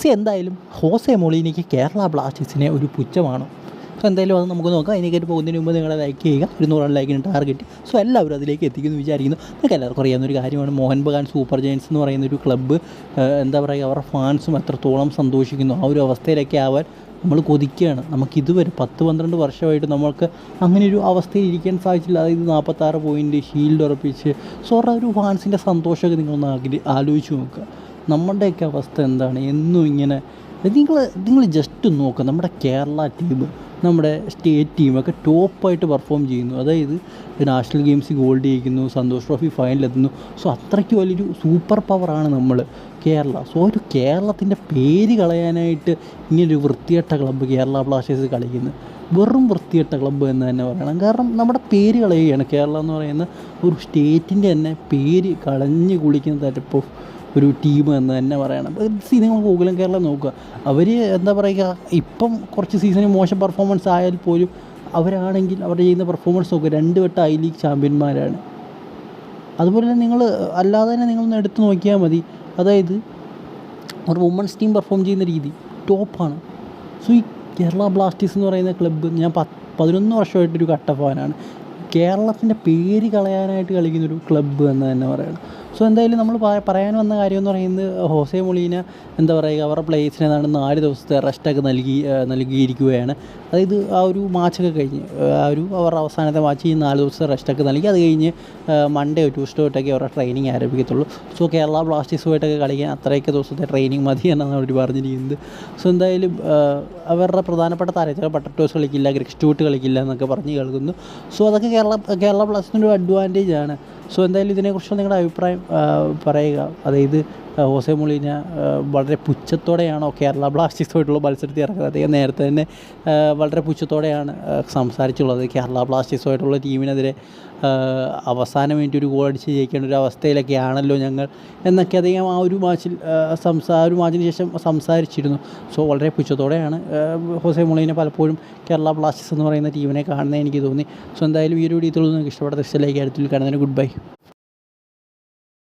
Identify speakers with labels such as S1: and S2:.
S1: C എന്തായാലും Jose മൊളീനിക്ക് Kerala ബ്ലാസ്റ്റേഴ്സിനെ ഒരു പുച്ഛമാണ്. സോ എന്തായാലും അത് നമുക്ക് നോക്കാം. അതിനേക്കായിട്ട് പോകുന്നതിന് മുമ്പ് നിങ്ങളെ ലൈക്ക് ചെയ്യുക. ഒരു നൂറാണ് ലൈക്കിന് ടാർഗറ്റ് സോ എല്ലാവരും അതിലേക്ക് എത്തിക്കുന്നു വിചാരിക്കുന്നു. നിങ്ങൾക്ക് എല്ലാവർക്കും അറിയാവുന്ന ഒരു കാര്യമാണ്. മോഹൻ ബഗാൻ സൂപ്പർ ജയൻസ് എന്ന് പറയുന്ന ഒരു ക്ലബ്ബ് എന്താ പറയുക അവരുടെ ഫാൻസും എത്രത്തോളം സന്തോഷിക്കുന്നു. ആ ഒരു അവസ്ഥയിലൊക്കെ ആവാൻ നമ്മൾ കൊതിക്കുകയാണ്. നമുക്കിതുവരെ പത്ത് പന്ത്രണ്ട് വർഷമായിട്ട് നമ്മൾക്ക് അങ്ങനെ ഒരു അവസ്ഥയിൽ ഇരിക്കാൻ സാധിച്ചില്ല. അതായത് നാൽപ്പത്താറ് പോയിന്റ് ഷീൽഡ് ഉറപ്പിച്ച്. സോ ഒരു ഫാൻസിന്റെ സന്തോഷമൊക്കെ നിങ്ങളൊന്ന് ആഗ്രഹി ആലോചിച്ച് നോക്കുക. നമ്മുടെയൊക്കെ അവസ്ഥ എന്താണ്? എന്നും ഇങ്ങനെ. നിങ്ങൾ നിങ്ങൾ ജസ്റ്റ് നോക്കുക നമ്മുടെ കേരള ടീം നമ്മുടെ സ്റ്റേറ്റ് ടീമൊക്കെ ടോപ്പായിട്ട് പെർഫോം ചെയ്യുന്നു. അതായത് നാഷണൽ ഗെയിംസ് ഗോൾഡ് ജയിക്കുന്നു സന്തോഷ് ട്രോഫി ഫൈനലെത്തുന്നു സോ അത്രയ്ക്ക് വലിയൊരു സൂപ്പർ പവറാണ് നമ്മൾ കേരള. സോ ഒരു കേരളത്തിന്റെ പേര് കളയാനായിട്ട് ഇങ്ങനൊരു വൃത്തികെട്ട ക്ലബ്ബ് കേരള ബ്ലാസ്റ്റേഴ്സ് കളിക്കുന്നത് വെറും വൃത്തികെട്ട ക്ലബ്ബ് എന്ന് തന്നെ പറയണം. കാരണം നമ്മുടെ പേര് കളയുകയാണ്. കേരള എന്ന് പറയുന്ന ഒരു സ്റ്റേറ്റിന്റെ തന്നെ പേര് കളഞ്ഞ് കുളിക്കുന്ന ഇപ്പോൾ ഒരു ടീം എന്ന് തന്നെ പറയണം. നിങ്ങൾ ഗൂഗിളും കേരളം നോക്കുക. അവർ എന്താ പറയുക ഇപ്പം കുറച്ച് സീസണിൽ മോശം പെർഫോമൻസ് ആയാൽ പോലും അവരാണെങ്കിൽ അവർ ചെയ്യുന്ന പെർഫോമൻസ് നോക്കുക രണ്ട് വട്ടം ഐ ലീഗ് ചാമ്പ്യന്മാരാണ്. അതുപോലെ തന്നെ നിങ്ങൾ അല്ലാതെ തന്നെ നിങ്ങളൊന്ന് എടുത്ത് നോക്കിയാൽ മതി. അതായത് ഒരു വുമൺസ് ടീം പെർഫോം ചെയ്യുന്ന രീതി ടോപ്പാണ് സോ ഈ കേരള ബ്ലാസ്റ്റേഴ്സ് എന്ന് പറയുന്ന ക്ലബ്ബ് ഞാൻ പത്ത് പതിനൊന്ന് വർഷമായിട്ടൊരു കട്ട കേരളത്തിന്റെ പേര് കളയാനായിട്ട് കളിക്കുന്നൊരു ക്ലബ്ബ് എന്ന് തന്നെ പറയണം. സോ എന്തായാലും നമ്മൾ പറയാൻ വന്ന കാര്യം എന്ന് പറയുന്നത് ഹോസെ മൊളീന എന്താ പറയുക അവരുടെ പ്ലേയേഴ്സിന് ഏതാണ്ട് നാല് ദിവസത്തെ റെസ്റ്റൊക്കെ നൽകി നൽകിയിരിക്കുകയാണ്. അതായത് ആ ഒരു മാച്ചൊക്കെ കഴിഞ്ഞ് ആ ഒരു അവരുടെ അവസാനത്തെ മാച്ച് ഈ നാല് ദിവസത്തെ റെസ്റ്റൊക്കെ നൽകി അത് കഴിഞ്ഞ് മൺഡേ ട്യൂസ്ഡേ തൊട്ടൊക്കെ അവരുടെ ട്രെയിനിങ് ആരംഭിക്കത്തുള്ളൂ. സോ കേരള ബ്ലാസ്റ്റേഴ്സുമായിട്ടൊക്കെ കളിക്കാൻ അത്രയൊക്കെ ദിവസത്തെ ട്രെയിനിങ് മതി എന്നാണ് അവർ പറഞ്ഞിരിക്കുന്നത്. സോ എന്തായാലും അവരുടെ പ്രധാനപ്പെട്ട താരത്തിൽ പട്ടട്ടോസ് കളിക്കില്ല ഗ്രിക്സ്റ്റൂട്ട് കളിക്കില്ല എന്നൊക്കെ പറഞ്ഞ് കേൾക്കുന്നു. സോ അതൊക്കെ കേരള കേരള ബ്ലാസ്റ്റേഴ്സിന്റെ ഒരു അഡ്വാന്റേജ് ആണ്. സോ എന്തായാലും ഇതിനെക്കുറിച്ചുള്ള നിങ്ങളുടെ അഭിപ്രായം പറയുക. അതായത് ഹോസെ മൊളീന വളരെ പുച്ഛത്തോടെയാണോ കേരള ബ്ലാസ്റ്റേഴ്സുമായിട്ടുള്ള മത്സരത്തിൽ ഇറക്കുന്നത് അദ്ദേഹം നേരത്തെ തന്നെ വളരെ പുച്ഛത്തോടെയാണ് സംസാരിച്ചുള്ളത് കേരള ബ്ലാസ്റ്റേഴ്സുമായിട്ടുള്ള ടീമിനെതിരെ അവസാനം വേണ്ടി ഒരു ഗോൾ അടിച്ച് ജയിക്കേണ്ട ഒരു അവസ്ഥയിലൊക്കെ ആണല്ലോ ഞങ്ങൾ എന്നൊക്കെ അദ്ദേഹം ആ ഒരു മാച്ചിൽ സംസാ ഒരു മാച്ചിന് ശേഷം സംസാരിച്ചിരുന്നു. സോ വളരെ പുച്ഛത്തോടെയാണ് ഹോസെ മുളീനെ പലപ്പോഴും കേരള ബ്ലാസ്റ്റേഴ്സ് എന്ന് പറയുന്ന ടീമിനെ കാണുന്നത് എനിക്ക് തോന്നി. സോ എന്തായാലും ഈ ഒരു വീഡിയോ നിങ്ങൾക്ക് ഇഷ്ടപ്പെട്ട ദൃശ്യത്തിലേക്ക് അടുത്തിൽ കാണുന്നതിന് ഗുഡ് ബൈ